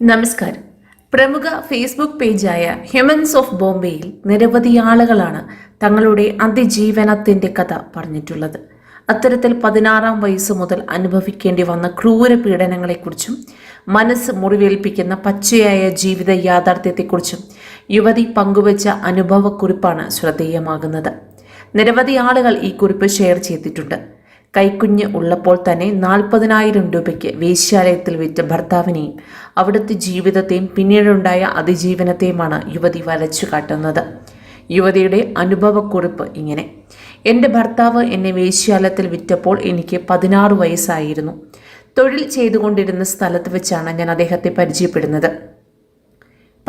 നമസ്കാരം. പ്രമുഖ Facebook പേജായ humans of ബോംബെയിൽ നിരവധി ആളുകളാണ് തങ്ങളുടെ അതിജീവനത്തിന്റെ കഥ പറഞ്ഞിട്ടുള്ളത്. അത്തരത്തിൽ പതിനാറാം വയസ്സ് മുതൽ അനുഭവിക്കേണ്ടി വന്ന ക്രൂര പീഡനങ്ങളെക്കുറിച്ചും മനസ്സ് മുറിവേൽപ്പിക്കുന്ന പച്ചയായ ജീവിത യാഥാർത്ഥ്യത്തെക്കുറിച്ചും യുവതി പങ്കുവച്ച അനുഭവക്കുറിപ്പാണ് ശ്രദ്ധേയമാകുന്നത്. നിരവധി ആളുകൾ ഈ കുറിപ്പ് ഷെയർ ചെയ്തിട്ടുണ്ട്. കൈക്കുഞ്ഞ് ഉള്ളപ്പോൾ തന്നെ നാൽപ്പതിനായിരം രൂപയ്ക്ക് വേശ്യാലയത്തിൽ വിറ്റ ഭർത്താവിനെയും അവിടുത്തെ ജീവിതത്തെയും പിന്നീടുണ്ടായ അതിജീവനത്തെയുമാണ് യുവതി വരച്ചു കാട്ടുന്നത്. യുവതിയുടെ അനുഭവക്കുറിപ്പ് ഇങ്ങനെ. എന്റെ ഭർത്താവ് എന്നെ വേശ്യാലയത്തിൽ വിറ്റപ്പോൾ എനിക്ക് പതിനാറ് വയസ്സായിരുന്നു. തൊഴിൽ ചെയ്തുകൊണ്ടിരുന്ന സ്ഥലത്ത് വെച്ചാണ് ഞാൻ അദ്ദേഹത്തെ പരിചയപ്പെടുന്നത്.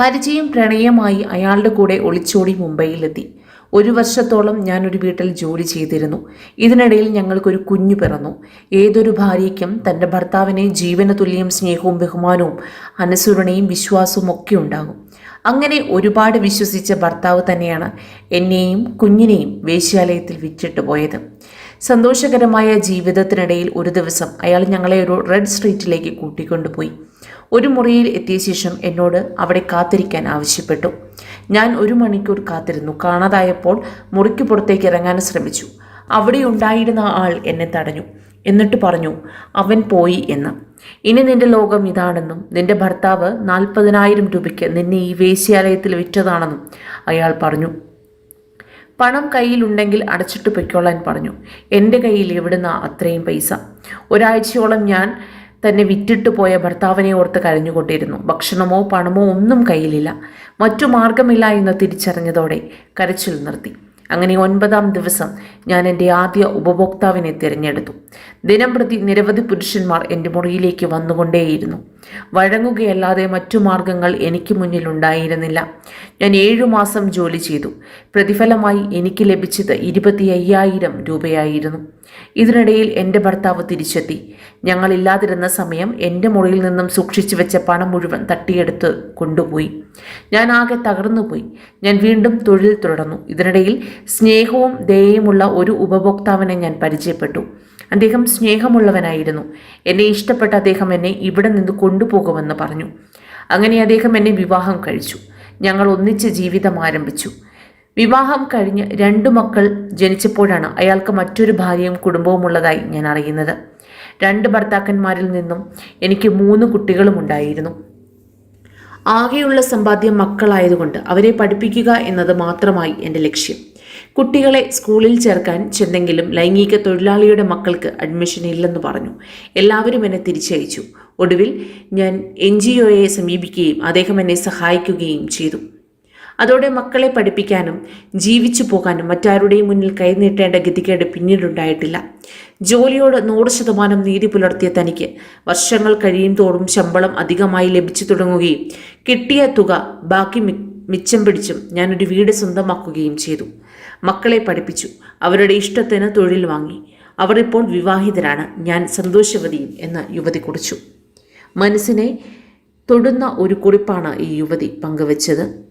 പരിചയം പ്രണയമായി അയാളുടെ കൂടെ ഒളിച്ചോടി മുംബൈയിലെത്തി. ഒരു വർഷത്തോളം ഞാനൊരു വീട്ടിൽ ജോലി ചെയ്തിരുന്നു. ഇതിനിടയിൽ ഞങ്ങൾക്കൊരു കുഞ്ഞു പിറന്നു. ഏതൊരു ഭാര്യയ്ക്കും തന്റെ ഭർത്താവിനെ ജീവന തുല്യം സ്നേഹവും ബഹുമാനവും അനുസരണയും വിശ്വാസവും ഒക്കെ ഉണ്ടാകും. അങ്ങനെ ഒരുപാട് വിശ്വസിച്ച ഭർത്താവ് തന്നെയാണ് എന്നെയും കുഞ്ഞിനെയും വേശ്യാലയത്തിൽ വിറ്റിട്ട് പോയത്. സന്തോഷകരമായ ജീവിതത്തിനിടയിൽ ഒരു ദിവസം അയാൾ ഞങ്ങളെ ഒരു റെഡ് സ്ട്രീറ്റിലേക്ക് കൂട്ടിക്കൊണ്ടുപോയി. ഒരു മുറിയിൽ എത്തിയ ശേഷം എന്നോട് അവിടെ കാത്തിരിക്കാൻ ആവശ്യപ്പെട്ടു. ഞാൻ ഒരു മണിക്കൂർ കാത്തിരുന്നു. കാണാതായപ്പോൾ മുറിക്ക് പുറത്തേക്ക് ഇറങ്ങാൻ ശ്രമിച്ചു. അവിടെ ഉണ്ടായിരുന്ന ആൾ എന്നെ തടഞ്ഞു. എന്നിട്ട് പറഞ്ഞു അവൻ പോയി എന്ന്. ഇനി നിന്റെ ലോകം ഇതാണെന്നും നിന്റെ ഭർത്താവ് നാൽപ്പതിനായിരം രൂപയ്ക്ക് നിന്നെ ഈ വേശ്യാലയത്തിൽ വിറ്റതാണെന്നും അയാൾ പറഞ്ഞു. പണം കയ്യിലുണ്ടെങ്കിൽ അടച്ചിട്ട് പൊയ്ക്കോളാൻ പറഞ്ഞു. എന്റെ കയ്യിൽ എവിടുന്ന അത്രയും പൈസ? ഒരാഴ്ചയോളം ഞാൻ തന്നെ വിറ്റിട്ട് പോയ ഭർത്താവിനെ ഓർത്ത് കരഞ്ഞുകൊണ്ടിരുന്നു. ഭക്ഷണമോ പണമോ ഒന്നും കയ്യിലില്ല. മറ്റു മാർഗമില്ല എന്ന് തിരിച്ചറിഞ്ഞതോടെ കരച്ചിൽ നിർത്തി. അങ്ങനെ ഒൻപതാം ദിവസം ഞാൻ എന്റെ ആദ്യ ഉപഭോക്താവിനെ തിരഞ്ഞെടുത്തു. ദിനംപ്രതി നിരവധി പുരുഷന്മാർ എന്റെ മുറിയിലേക്ക് വന്നുകൊണ്ടേയിരുന്നു. വഴങ്ങുകയല്ലാതെ മറ്റു മാർഗങ്ങൾ എനിക്ക് മുന്നിൽ ഉണ്ടായിരുന്നില്ല. ഞാൻ ഏഴു മാസം ജോലി ചെയ്തു. പ്രതിഫലമായി എനിക്ക് ലഭിച്ചത് ഇരുപത്തി രൂപയായിരുന്നു. ഇതിനിടയിൽ എന്റെ ഭർത്താവ് തിരിച്ചെത്തി. ഞങ്ങളില്ലാതിരുന്ന സമയം എന്റെ മുറിയിൽ നിന്നും സൂക്ഷിച്ചു വെച്ച പണം മുഴുവൻ തട്ടിയെടുത്ത് കൊണ്ടുപോയി. ഞാൻ ആകെ തകർന്നുപോയി. ഞാൻ വീണ്ടും തൊഴിൽ തുടർന്നു. ഇതിനിടയിൽ സ്നേഹവും ദയയുമുള്ള ഒരു ഉപഭോക്താവിനെ ഞാൻ പരിചയപ്പെട്ടു. അദ്ദേഹം സ്നേഹമുള്ളവനായിരുന്നു. എന്നെ ഇഷ്ടപ്പെട്ട അദ്ദേഹം എന്നെ ഇവിടെ നിന്ന് കൊണ്ടുപോകുമെന്ന് പറഞ്ഞു. അങ്ങനെ അദ്ദേഹം എന്നെ വിവാഹം കഴിച്ചു. ഞങ്ങൾ ഒന്നിച്ച് ജീവിതം ആരംഭിച്ചു. വിവാഹം കഴിഞ്ഞ് രണ്ടു മക്കൾ ജനിച്ചപ്പോഴാണ് അയാൾക്ക് മറ്റൊരു ഭാര്യയും കുടുംബവും ഉള്ളതായി ഞാൻ അറിയുന്നത്. രണ്ട് ഭർത്താക്കന്മാരിൽ നിന്നും എനിക്ക് മൂന്ന് കുട്ടികളും ഉണ്ടായിരുന്നു. ആകെയുള്ള സമ്പാദ്യം മക്കളായതുകൊണ്ട് അവരെ പഠിപ്പിക്കുക എന്നത് മാത്രമായി എന്റെ ലക്ഷ്യം. കുട്ടികളെ സ്കൂളിൽ ചേർക്കാൻ ചെന്നെങ്കിലും ലൈംഗിക തൊഴിലാളിയുടെ മക്കൾക്ക് അഡ്മിഷൻ ഇല്ലെന്ന് പറഞ്ഞു. എല്ലാവരും എന്നെ തിരിച്ചയച്ചു. ഒടുവിൽ ഞാൻ എൻ ജി ഒയെ സമീപിക്കുകയും അദ്ദേഹം എന്നെ സഹായിക്കുകയും ചെയ്തു. അതോടെ മക്കളെ പഠിപ്പിക്കാനും ജീവിച്ചു പോകാനും മറ്റാരുടെയും മുന്നിൽ കൈനീട്ടേണ്ട ഗതികേട് പിന്നീടുണ്ടായിട്ടില്ല. ജോലിയോട് നൂറ് ശതമാനം നീതി പുലർത്തിയ തനിക്ക് വർഷങ്ങൾ കഴിയും തോറും ശമ്പളം അധികമായി ലഭിച്ചു തുടങ്ങുകയും കിട്ടിയ തുക ബാക്കി മിച്ചം പിടിച്ചും ഞാനൊരു വീട് സ്വന്തമാക്കുകയും ചെയ്തു. മക്കളെ പഠിപ്പിച്ചു. അവരുടെ ഇഷ്ടത്തിന് തൊഴിൽ വാങ്ങി. അവർ ഇപ്പോൾ വിവാഹിതരാണ്. ഞാൻ സന്തോഷവതിയും എന്ന് യുവതി കുറിച്ചു. മനസ്സിനെ തൊടുന്ന ഒരു കുറിപ്പാണ് ഈ യുവതി പങ്കുവച്ചത്.